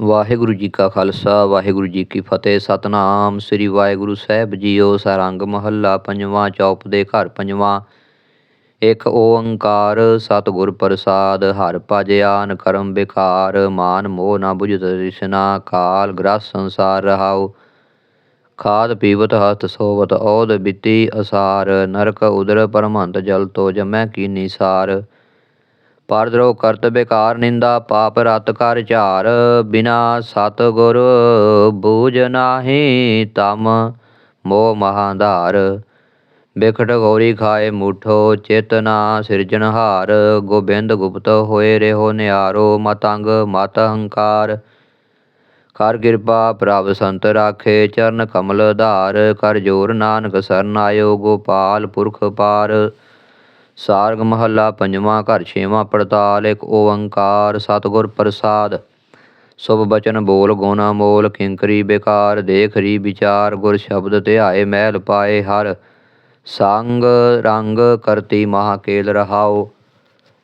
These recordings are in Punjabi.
ਵਾਹਿਗੁਰੂ ਜੀ ਕਾ ਖਾਲਸਾ, ਵਾਹਿਗੁਰੂ ਜੀ ਕੀ ਫਤਿਹ। ਸਤਨਾਮ ਸ੍ਰੀ ਵਾਹਿਗੁਰੂ ਸਾਹਿਬ ਜੀਓ। ਸਰੰਗ ਮਹੱਲਾ ਪੰਜਵਾਂ ਚੌਪ ਦੇ ਘਰ ਪੰਜਵਾਂ। ਇੱਕ ਓੰਕਾਰ ਸਤਿਗੁਰ ਪ੍ਰਸਾਦ, ਹਰ ਭਜ ਆਨ ਕਰਮ ਬਿਕਾਰ ਮਾਨ ਮੋਹ ਨਾ ਬੁਝਤ ਰਿਸ਼ਨਾ ਕਾਲ ਗ੍ਰਸ ਸੰਸਾਰ ਰਹਾਉ। ਖਾਦ ਪੀਵਤ ਹਸਤ ਸੋਵਤ, ਔਦ ਬਿਤੀ ਅਸਾਰ। ਨਰਕ ਉਦਰ ਪਰਮੰਤ ਜਲ ਤੋ ਜਮੈ ਕੀਨੀ ਨਿਸ਼ਾਰ ਪਰਦਰੋ ਕਰਤ ਬੇਕਾਰ ਨਿੰਦਾ, ਪਾਪ ਰਤ ਕਰ ਝਾਰ। ਬਿਨਾ ਸਤ ਗੁਰ ਬੂਝ ਨਾਹੀ, ਤਮ ਮੋਹ ਮਹਾਧਾਰ। ਬਿਖਟ ਗੌਰੀ ਖਾਏ ਮੂਠੋ ਚੇਤਨਾ ਸਿਰਜਣਹਾਰ ਗੋਬਿੰਦ ਗੁਪਤ ਹੋਏ ਰਹਿਓ ਨਿਆਰੋ ਮਤੰਗ ਮਤ ਹੰਕਾਰ। ਕਰ ਕਿਰਪਾ ਪ੍ਰਭ ਸੰਤ ਰਾਖੇ, ਚਰਨ ਕਮਲ ਧਾਰ। ਕਰ ਜੋਰ ਨਾਨਕ ਸਰਨ ਆਇਓ, ਗੋਪਾਲ ਪੁਰਖ ਪਾਰ। ਸਾਰਗ ਮਹੱਲਾ ਪੰਜਵਾਂ, ਘਰ ਛੇਵਾਂ ਪੜਤਾਲ, ਇੱਕ ਓੰਕਾਰ ਸਤਿਗੁਰ ਪ੍ਰਸਾਦ। ਸੁਭ ਬਚਨ ਬੋਲ ਗੋਨਾ ਮੋਲ, ਕਿੰਕਰੀ ਬੇਕਾਰ, ਦੇਖ ਰੀ ਵਿਚਾਰ, ਗੁਰ ਸ਼ਬਦ ਧਿਆਏ ਮਹਿਲ ਪਾਏ ਹਰ। ਸੰਗ ਰੰਗ ਕਰਤੀ ਮਹਾਕੇਲ ਰਹਾਓ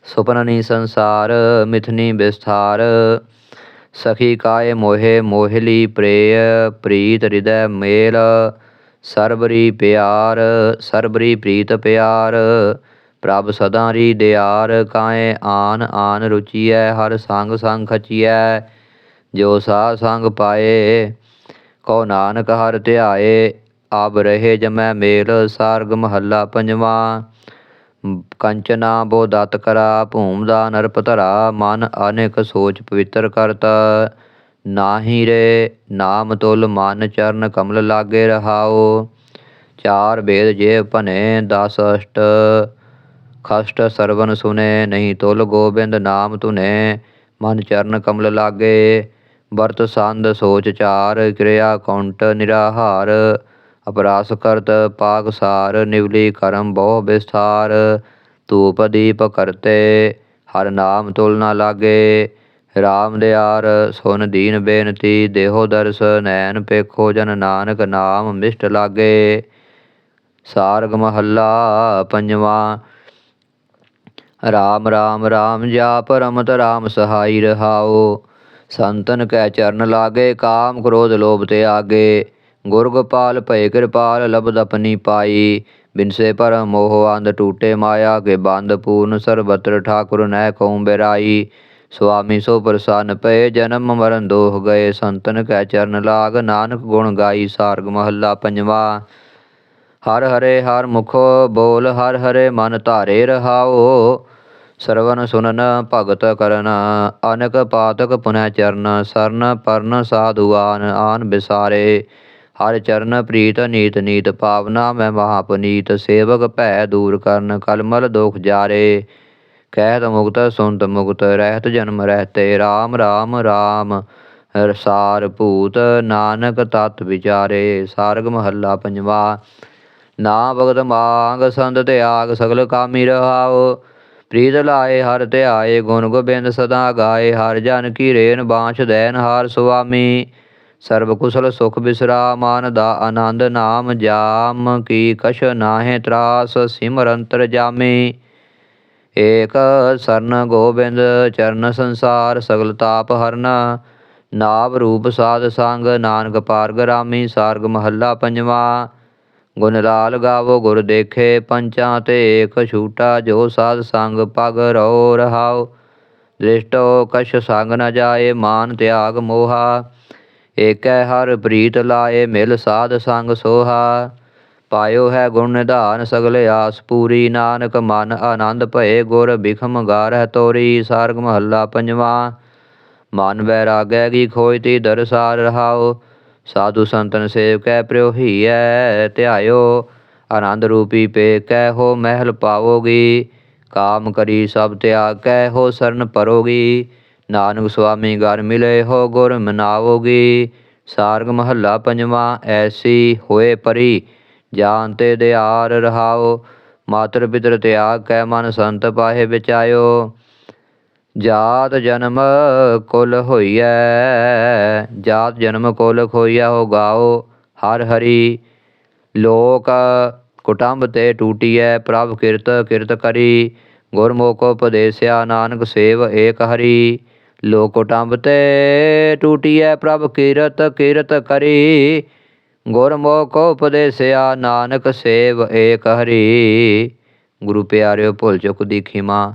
ਸੁਪਨਨੀ ਸੰਸਾਰ, ਮਿਥਨੀ ਵਿਸਥਾਰ। ਸਖੀ ਕਾਏ ਮੋਹੇ, ਮੋਹਿਲੀ ਪ੍ਰੇਯ, ਪ੍ਰੀਤ ਹਿਰਦੈ ਮੇਲ। ਸਰਬਰੀ ਪਿਆਰ ਸਰਬਰੀ ਪ੍ਰੀਤ ਪਿਆਰ। ਪ੍ਰਭ ਸਦਾ ਰੀ ਦਿਆਰ ਕਾਏ ਆਨ ਆਨ ਰੁਚੀਐ, ਹਰ ਸੰਗ ਸੰਗ ਖਚੀਐ, ਜੋ ਸਾ ਸੰਗ ਪਾਏ ਕੋ ਨਾਨਕ ਹਰ ਧਿਆਏ ਆਬ ਰਹੇ ਜਮੈ ਮੇਲ, ਸਾਰਗ ਮਹੱਲਾ ਪੰਜਵਾਂ, ਕੰਚਨਾ ਬੋ ਦਤ ਕਰਾ, ਭੂਮ ਦਾ ਨਰਪ ਧਰਾ, ਮਨ ਅਨੇਕ ਸੋਚ ਪਵਿੱਤਰ ਕਰਤਾ, ਨਾਹੀ ਰੇ, ਨਾਮ ਤੁਲ ਮਨ ਚਰਨ ਕਮਲ ਲਾਗੇ ਰਹਾਓ ਚਾਰ ਵੇਦ ਜੇ ਭਨੇ ਦਸ ਅਸ਼ਟ ਖਸ਼ਟ ਸਰਵਨ ਸੁਨੇ, ਨਹੀਂ ਤੁਲ ਗੋਬਿੰਦ ਨਾਮ ਤੁਨੇ ਮਨ ਚਰਨ ਕਮਲ ਲਾਗੇ, ਵਰਤ ਸੰਦ ਸੋਚ ਚਾਰ, ਕਿਰਿਆ ਕੌਂਟ ਨਿਰਾਹਾਰ। ਅਪਰਾਸ ਕਰਤ ਪਾਕ ਸਾਰ, ਨਿਵਲੀ ਕਰਮ ਬਹੁ ਵਿਸਥਾਰ। ਧੂਪ ਦੀਪ ਕਰਤੇ, ਹਰ ਨਾਮ ਤੁਲ ਨਾ ਲਾਗੇ। ਰਾਮ ਦਿਆਰ, ਸੁਨ ਦੀਨ ਬੇਨਤੀ, ਦੇਹੋ ਦਰਸ, ਨੈਣ ਪੇਖੋ ਜਨ ਨਾਨਕ, ਨਾਮ ਮਿਸ਼ਟ ਲਾਗੇ। ਸਾਰਗ ਮਹੱਲਾ ਪੰਜਵਾਂ ਰਾਮ ਰਾਮ ਰਾਮ ਜਾਪ ਰਮਤ ਰਾਮ ਸਹਾਈ ਰਹਾਓ। ਸੰਤਨ ਕੈ ਚਰਨ ਲਾਗੇ, ਕਾਮ ਕ੍ਰੋਧ ਲੋਭ ਤੇ ਆਗੇ। ਗੁਰ ਗੋਪਾਲ ਭਏ ਕਿਰਪਾਲ ਲਬਦ ਆਪਣੀ ਪਾਈ। ਬਿਨਸੇ ਪਰ ਮੋਹ ਅੰਧ ਟੂਟੇ ਮਾਇਆ, ਕੇ ਬੰਦ ਪੂਰਨ ਸਰਬਤਰ ਠਾਕੁਰ ਨੈ ਕਉ ਬੇਰਾਈ। ਸੁਆਮੀ ਸੋ ਪ੍ਰਸੰਨ ਪਏ ਜਨਮ ਮਰਨ ਦੋਹ ਗਏ। ਸੰਤਨ ਕੈ ਚਰਨ ਲਾਗ, ਨਾਨਕ ਗੁਣ ਗਾਈ, ਸਾਰਗ ਮਹੱਲਾ ਪੰਜਵਾ। ਹਰ ਹਰੇ ਹਰ ਮੁਖੋ ਬੋਲ, ਹਰ ਹਰੇ ਮਨ ਧਾਰੇ ਰਹਾਓ। ਸਰਵਨ ਸੁਨਨ ਭਗਤ ਕਰਨ, ਅਨਕ ਪਾਤਕ ਪੁਨੈ ਚਰਨ, ਸਰਨ ਪਰਨ ਸਾਧੁਆਨ, ਆਨ ਬਿਸਾਰੇ। ਹਰ ਚਰਨ ਪ੍ਰੀਤ ਨੀਤ ਨੀਤ ਪਾਵਨਾ ਮੈਂ ਮਹਾਪਨੀਤ ਸੇਵਕ ਭੈ ਦੂਰ ਕਰਨ, ਕਲਮਲ ਦੋਖ ਜਾਰੇ। ਕਹਿਤ ਮੁਕਤ ਸੁਨਤ ਮੁਕਤ, ਰਹਿਤ ਜਨਮ ਰਹਤੇ RAM RAM RAM ਰਸਾਰ ਭੂਤ, ਨਾਨਕ ਤਤ ਵਿਚਾਰੇ। ਸਾਰਗ ਮਹੱਲਾ ਪੰਜਵਾ ਨਾ ਭਗਤ ਮਾਂਗ ਸੰਤ ਤਿਆਗ ਸਗਲ ਕਾਮੀ ਰਹਾਓ। ਪ੍ਰੀਤ ਲਾਏ ਹਰ ਧਿਆਏ, ਗੁਣ ਗੋਬਿੰਦ ਸਦਾ ਗਾਏ, ਹਰ ਜਨ ਕੀ ਰੇਨ ਬਾਂਛ ਦੈਨ ਹਾਰ ਸੁਆਮੀ। ਸਰਬ ਕੁਸਲ ਸੁਖ ਬਿਸਰਾਮ ਮਾਨ ਦਾ ਆਨੰਦ ਨਾਮ ਜਾਮ, ਕੀ ਕਛ ਨਾਹਿ ਤਰਾਸ ਸਿਮਰੰਤਰ ਜਾਮੇ। ਏਕ ਸਰਨ ਗੋਬਿੰਦ, ਚਰਨ ਸੰਸਾਰ, ਸਗਲ ਤਾਪ ਹਰਨ। ਨਾਭ ਰੂਪ ਸਾਧ ਸੰਗ, ਨਾਨਕ ਪਾਰਗ ਰਾਮੀ, ਸਾਰਗ ਮਹੱਲਾ ਪੰਜਵਾ। ਗੁਣ ਲਾਲ ਗਾਵੋ ਗੁਰ ਦੇਖੇ ਪੰਚਾਂ ਤੇ ਏਕ ਛੂਟਾ, ਜੋ ਸਾਧ ਸੰਗ ਪਗ ਰੋ ਰਹਾਓ ਦ੍ਰਿਸ਼ਟੋ ਕਛ ਸੰਗ ਨ ਜਾਏ, ਮਾਨ ਤਿਆਗ ਮੋਹਾ। ਏਕੈ ਹਰ ਪ੍ਰੀਤ ਲਾਏ, ਮਿਲ ਸਾਧ ਸੰਗ ਸੋਹਾ। ਪਾਇਓ ਹੈ ਗੁਣ ਨਿਧਾਨ, ਸਗਲੇ ਆਸ ਪੂਰੀ। ਨਾਨਕ ਮਨ ਆਨੰਦ ਭਏ, ਗੁਰ ਬਿਖਮ ਗਾਰਹਿ ਤੋਰੀ। ਸਾਰਗ ਮਹੱਲਾ ਪੰਜਵਾ। ਮਨ ਵੈਰਾਗੈ, ਕੀ ਖੋਜਤੀ ਦਰਸਾਰ ਰਹਾਓ ਸਾਧੂ ਸੰਤਨ ਸੇਵਕੈ ਪ੍ਰਿਉਹੀਐ ਧਿਆਇਓ, ਆਨੰਦ ਰੂਪੀ ਪੇ ਕਹਿ ਹੋ ਮਹਿਲ ਪਾਵੋਗੀ, ਕਾਮ ਕਰੀ ਸਭ ਤਿਆਗ ਕਹਿ ਹੋ ਸਰਨ ਪਰੋਗੀ ਨਾਨਕ ਸੁਆਮੀ ਗਰ ਮਿਲੇ ਹੋ ਗੁਰ ਮਨਾਵੋਗੀ, ਸਾਰਗ ਮਹੱਲਾ ਪੰਜਵਾਂ ਐਸੀ ਹੋਏ ਪਰੀ, ਜਾਨ ਤੇ ਦਿਆਰ ਰਹਾਓ, ਮਾਤਰ ਪਿਤਰ ਤਿਆਗ ਕੈ ਮਨ ਸੰਤ ਪਾਹੇ ਵਿਚਾਇਓ। ਜਾਤ ਜਨਮ ਕੁਲ ਹੋਈਐ, ਜਾਤ ਜਨਮ ਕੁਲ ਖੋਈਐ ਹੋ ਗਾਓ ਹਰ ਹਰੀ। ਲੋਕ ਕੁਟੰਬ ਤੇ ਟੂਟੀਐ, ਪ੍ਰਭ ਕਿਰਤ ਕਿਰਤ ਕਰੀ। ਗੁਰਮੁਖ ਉਪਦੇਸਿਆ, ਨਾਨਕ ਸੇਵ ਏਕ ਹਰੀ। ਲੋਕ ਟੰਬ ਤੇ ਟੂਟੀਐ, ਪ੍ਰਭ ਕਿਰਤ ਕਿਰਤ ਕਰੀ। ਗੁਰਮੁਖ ਉਪਦੇਸਿਆ, ਨਾਨਕ ਸੇਵ ਏਕ ਹਰੀ। ਗੁਰੂ ਪਿਆਰਿਓ, ਭੁੱਲ ਚੁੱਕ ਦੀ ਖਿਮਾ।